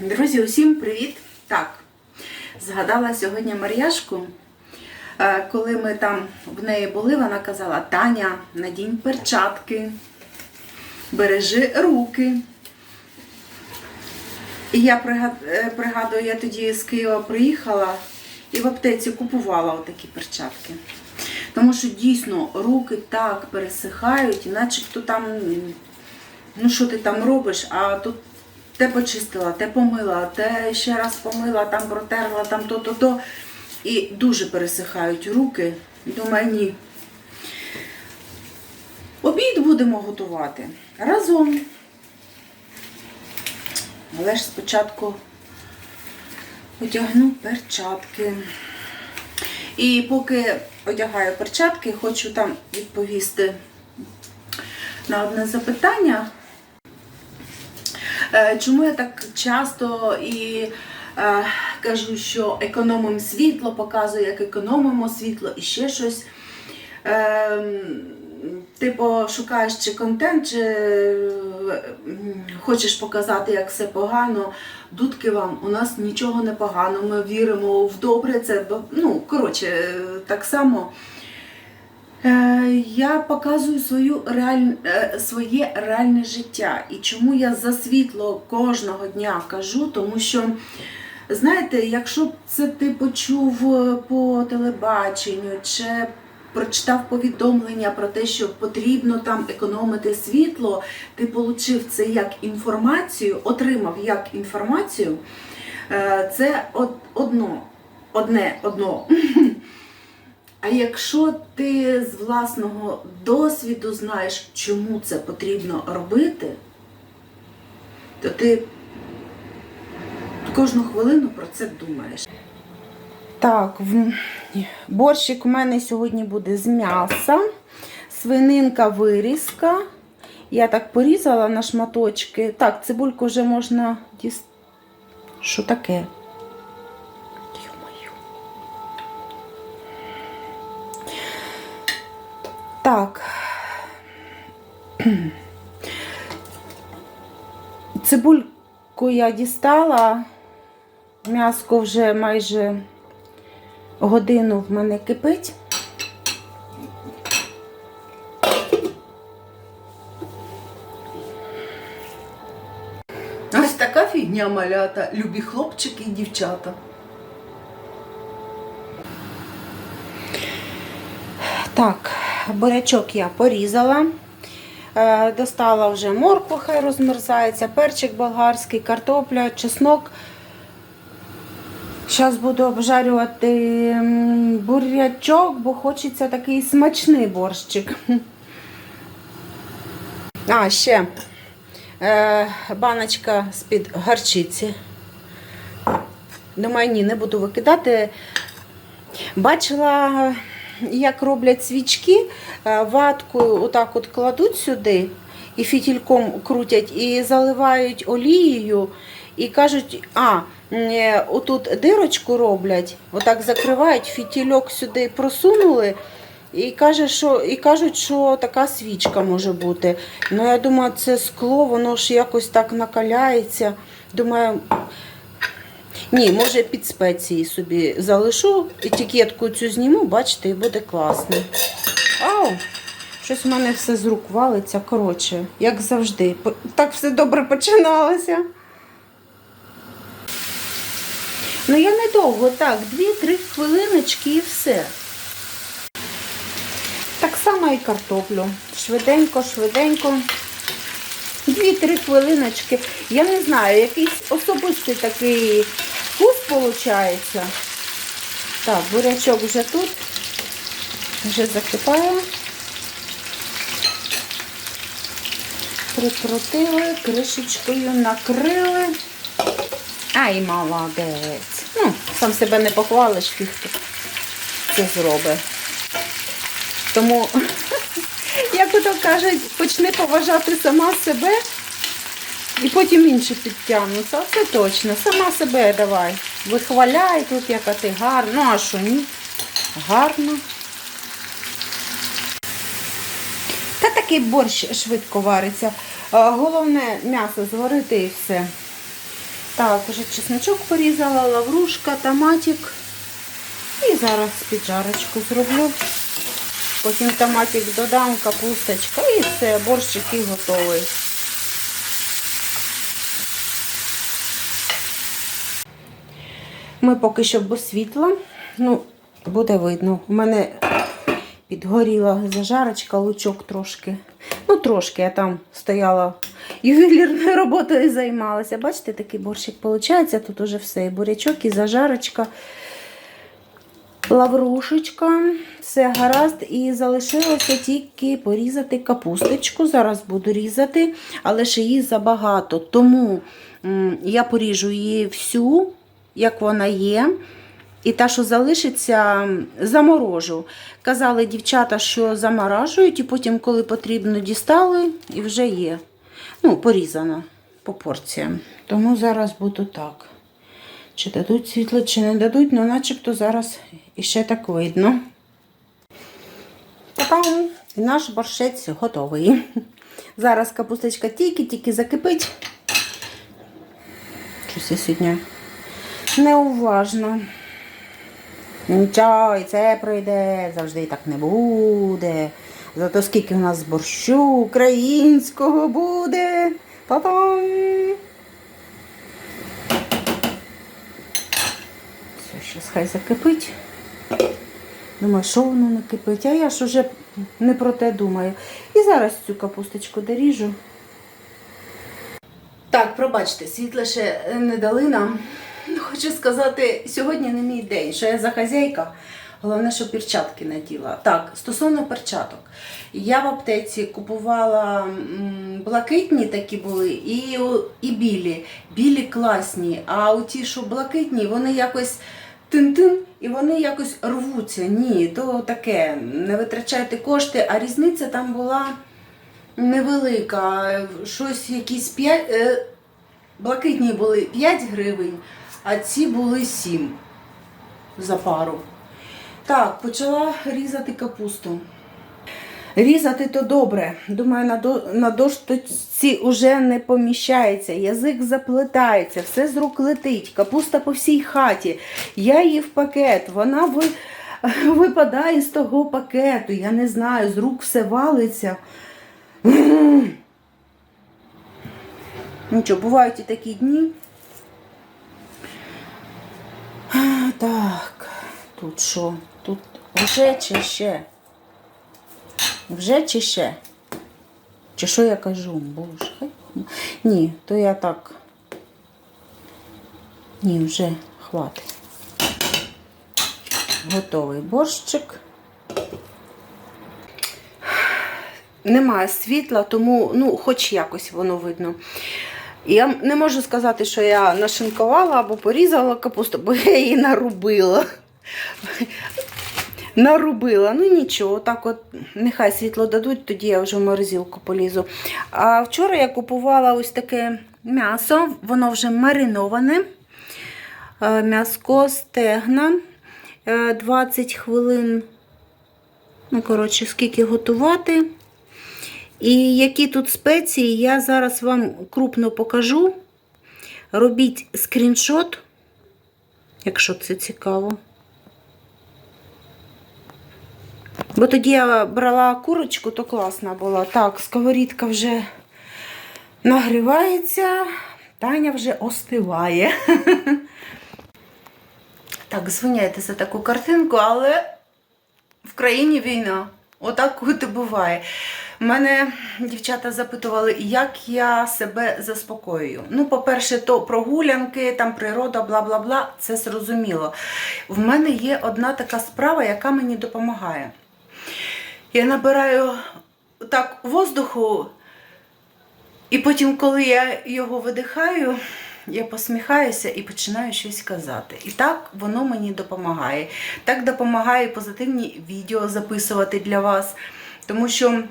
Друзі, усім привіт! Так, згадала сьогодні Мар'яшку. Е, Коли ми там в неї були, вона казала: Таня, надінь перчатки, бережи руки. І я е, пригадую, я тоді з Києва приїхала і в аптеці купувала отакі перчатки. Тому що дійсно руки так пересихають, і начебто там, ну що ти там робиш, а тут те почистила, те помила, те ще раз помила, там протерла, там то-то-то. І дуже пересихають руки. Думаю, ні. Обід будемо готувати разом. Але ж спочатку одягну перчатки. І поки одягаю перчатки, хочу там відповісти на одне запитання. Е, Чому я так часто і е, кажу, що економимо світло, показую, як економимо світло і ще щось. Е, Типу, шукаєш чи контент, чи хочеш показати, як все погано. Дудки вам, у нас нічого не погано, ми віримо в добре. Це ну, коротше, так само. Е, Я показую свою реаль... е, своє реальне життя. І чому я за світло кожного дня кажу, тому що, знаєте, якщо б це ти почув е, по телебаченню чи прочитав повідомлення про те, що потрібно там економити світло, ти отримав це як інформацію, отримав як інформацію, це одно, одне одно. А якщо ти з власного досвіду знаєш, чому це потрібно робити, то ти кожну хвилину про це думаєш. Так, борщик у мене сьогодні буде з м'яса, свининка вирізка. Я так порізала на шматочки. Так, цибульку вже можна діс... Що таке? Так. Цибульку я дістала. М'яско вже майже годину в мене кипить. Ось така фігня малята, любі хлопчики і дівчата. Так, бурячок я порізала. Е, Достала вже моркву, хай розмерзається, перчик болгарський, картопля, чеснок. Зараз буду обжарювати бурячок, бо хочеться такий смачний борщик. А, ще е, баночка з-під гарчиці. Думаю, ні, не буду викидати. Бачила, як роблять свічки, е, ваткою отак от кладуть сюди і фітільком крутять, і заливають олією, і кажуть, а, е, отут дирочку роблять, отак закривають, фітільок сюди просунули. І, каже, що, і кажуть, що така свічка може бути. Ну, я думаю, це скло, воно ж якось так накаляється. Думаю, ні, може під спеції собі залишу, етикетку цю зніму, бачите, і буде класно. Ау! Щось в мене все з рук валиться. Коротше, як завжди. Так все добре починалося. Ну, я недовго, так, 2-3 хвилиночки і все. Так само і картоплю. Швиденько, швиденько. Дві-три хвилиночки. Я не знаю, якийсь особистий такий вкус виходить. Так, бурячок вже тут. Вже закипає. Прикрутили, кришечкою накрили. Ай, молодець. Ну, сам себе не похвалиш, ті, хто це зробить. Тому, як ото кажуть, почни поважати сама себе і потім інші підтягнуться. Це точно. Сама себе давай. Вихваляй тут, яка ти гарна. Ну, а що ні? Гарно. Та такий борщ швидко вариться. Е, Головне м'ясо зварити і все. Так, уже чесночок порізала, лаврушка, томатик. І зараз піджарочку зроблю. Потім томатик додам, капусточка і все, борщик і готовий. Ми поки що без. Ну, буде видно. У мене підгоріла зажарочка, лучок трошки. Ну, трошки, я там стояла ювелірною роботою займалася. Бачите, такий борщик виходить. Тут уже все. І бурячок, і зажарочка, лаврушечка. Все гаразд. І залишилося тільки порізати капусточку. Зараз буду різати, але ще її забагато. Тому я поріжу її всю, як вона є. І та, що залишиться, заморожу. Казали дівчата, що заморажують, і потім, коли потрібно, дістали, і вже є. Ну, порізано по порціям. Тому зараз буду так. Чи дадуть світло, чи не дадуть, ну начебто зараз іще так видно. Та-дам! І наш борщець готовий. Зараз капусточка тільки-тільки закипить. Щось я сьогодні неуважно. Нічого, і це пройде, завжди так не буде. Зато скільки в нас борщу українського буде. Та-дам! Все, щас хай закипить. Думаю, що воно не кипить, а я ж уже не про те думаю. І зараз цю капусточку доріжу. Так, пробачте, світла ще не дали нам. Хочу сказати, сьогодні не мій день, що я за хазяйка. Головне, що перчатки наділа. Так, стосовно перчаток. Я в аптеці купувала блакитні такі були і, і білі. Білі класні, а у ті, що блакитні, вони якось тин-тин і вони якось рвуться. Ні, то таке, не витрачайте кошти, а різниця там була невелика. Щось якісь 5, е, блакитні були 5 гривень, а ці були 7 за пару. Так, почала різати капусту. Різати то добре. Думаю, на, до, на дошці вже не поміщається, язик заплетається, все з рук летить, капуста по всій хаті. Я її в пакет, вона ви, випадає з того пакету. Я не знаю, з рук все валиться. Нічого, бувають і такі дні. А, Так, тут що? Тут вже чи ще? Вже чи ще? Чи що я кажу? Боже. Ні, то я так. Ні, вже хватить. Готовий борщик. Немає світла, тому ну, хоч якось воно видно. Я не можу сказати, що я нашинкувала або порізала капусту, бо я її нарубила. Нарубила, ну нічого, так от нехай світло дадуть, тоді я вже в морозилку полізу. А вчора я купувала ось таке м'ясо, воно вже мариноване. Е, М'яско стегна. Е, 20 хвилин, ну, коротше, скільки готувати. І які тут спеції, я зараз вам крупно покажу. Робіть скріншот, якщо це цікаво. Бо тоді я брала курочку, то класна була. Так, сковорідка вже нагрівається, Таня вже остиває. Так, звиняйте за таку картинку, але в країні війна. Отак от буває. Мене дівчата запитували, як я себе заспокоюю. Ну, по-перше, то прогулянки, там природа, бла бла бла, це зрозуміло. В мене є одна така справа, яка мені допомагає. Я набираю так воздуху, і потім, коли я його видихаю, я посміхаюся і починаю щось казати. І так воно мені допомагає. Так допомагає позитивні відео записувати для вас. Тому що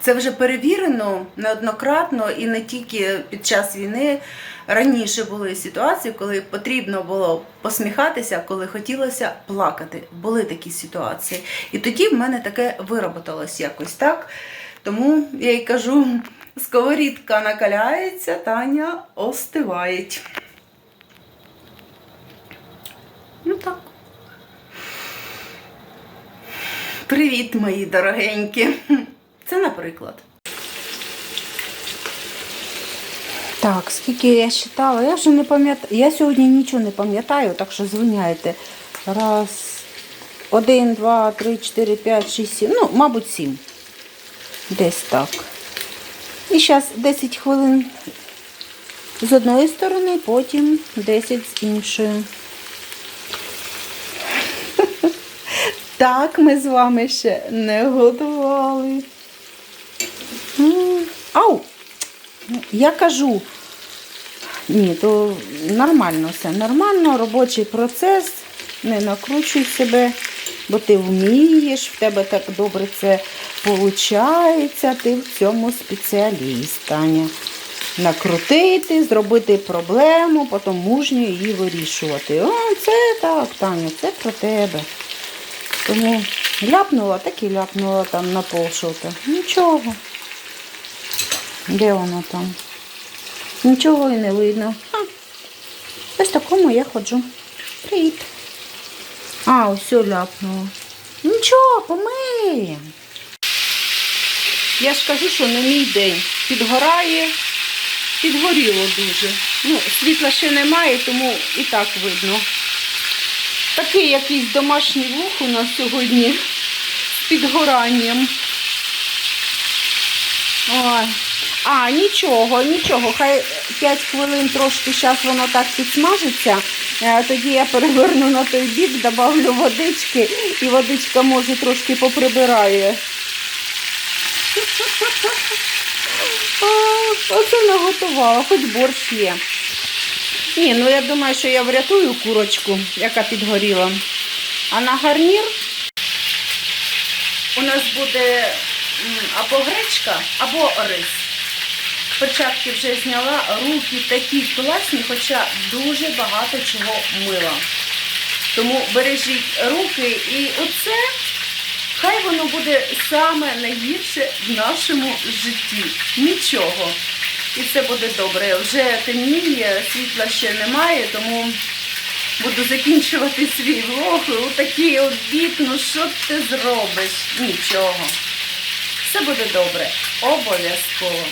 це вже перевірено неоднократно і не тільки під час війни. Раніше були ситуації, коли потрібно було посміхатися, коли хотілося плакати. Були такі ситуації. І тоді в мене таке вироботалось якось так. Тому я й кажу, Сковорідка накаляється, Таня остиває. Ну так. Привіт, мої дорогенькі. Це наприклад. Так, скільки я считала, я вже не пам'ятаю. Я сьогодні нічого не пам'ятаю, так що звиняйте. Раз, один, два, три, чотири, п'ять, шість, сім. Ну, мабуть, сім. Десь так. І зараз 10 хвилин з одної сторони, потім 10 з іншої. Так ми з вами ще не готували. Ау! Я кажу, ні, то нормально все. Нормально, робочий процес, не накручуй себе, бо ти вмієш, в тебе так добре це виходить, ти в цьому спеціаліст, Таня. Накрутити, зробити проблему, потім мужньо її вирішувати. О, це так, Таня, це про тебе. Тому ляпнула, так і ляпнула там на полшота. Нічого. Де воно там? Нічого і не видно. Ха. Ось такому я ходжу. Привіт. А, ось ляпнуло. Нічого, помиємо. Я ж кажу, що не мій день. Підгорає, підгоріло дуже. Ну, світла ще немає, тому і так видно. Такий якийсь домашній луг у нас сьогодні з підгоранням. Ой. А, нічого, нічого. Хай 5 хвилин трошки зараз воно так підсмажиться. Е, Тоді я переверну на той бік, добавлю водички, і водичка може трошки поприбирає. Оце наготувала, хоч борщ є. Ні, ну я думаю, що я врятую курочку, яка підгоріла. А на гарнір у нас буде або гречка, або рис. Перчатки вже зняла, руки такі класні, хоча дуже багато чого мила. Тому бережіть руки і оце хай воно буде саме найгірше в нашому житті. Нічого. І все буде добре. Вже темніє, світла ще немає, тому буду закінчувати свій влог. Отакий обід, ну що ти зробиш? Нічого. Все буде добре. Обов'язково.